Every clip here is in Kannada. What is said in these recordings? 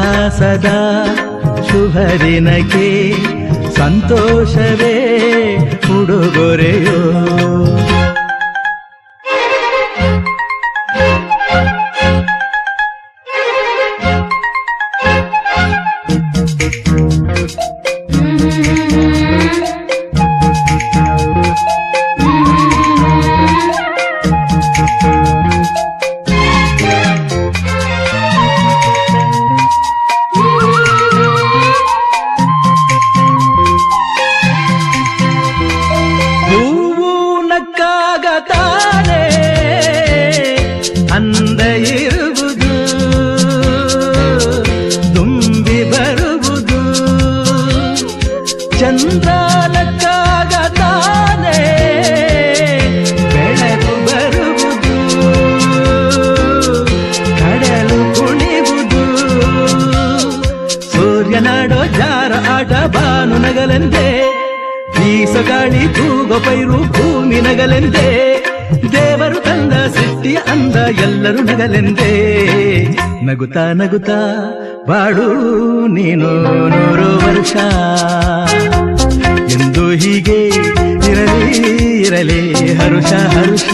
ಉಲ್ಲಾಸದ ಶುಭ ದಿನಕ್ಕೆ ಸಂತೋಷವೇ ಉಡುಗೊರೆಯೋ ಹೂವು ಚಂದ್ರ ನಕ್ಕಾಗ ತಾನೇ ಬೆಳಕು ಬರುವುದು, ಕಡಲು ಕುಣಿವುದು. ಸೂರ್ಯನಾಡೋ ಜಾರ ಆಟ ಬಾನು ನಗಲೆಂದೇ ಬೀಸಗಾಳಿ ತೂಗೋ ಪೈರು ಭೂಮಿ ನಗಲೆಂದೇ. ದೇವರು ತಂದ ಸೃಷ್ಟಿಯ ಅಂದ ಎಲ್ಲರೂ ನಗಲೆಂದೇ. ನಗುತ್ತಾ ನಗುತ್ತಾ ಬಾಡು ನೀನು ನೂರು ವರ್ಷ. ಹೀಗೆ ಇರಲಿ ಇರಲಿ ಹರುಷ ಹರುಷ.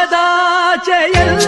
நல்லதா செயல்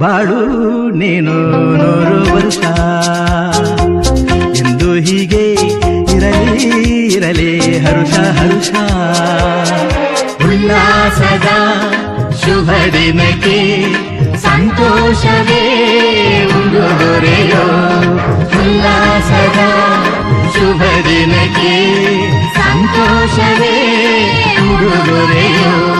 ಬಾಳು ನೀನು ನೂರು ವರ್ಷ. ಎಂದು ಹೀಗೆ ಇರಲಿ ಇರಲಿ, ಹರುಷ ಹರುಷ. ಉಲ್ಲಾಸದ ಶುಭ ದಿನಕ್ಕೆ ಸಂತೋಷವೇ ದೊರೆಯೋ. ಉಲ್ಲಾಸದ ಶುಭ ದಿನಕ್ಕೆ ಸಂತೋಷವೇ ಉಡುಗೊರೆಯೋ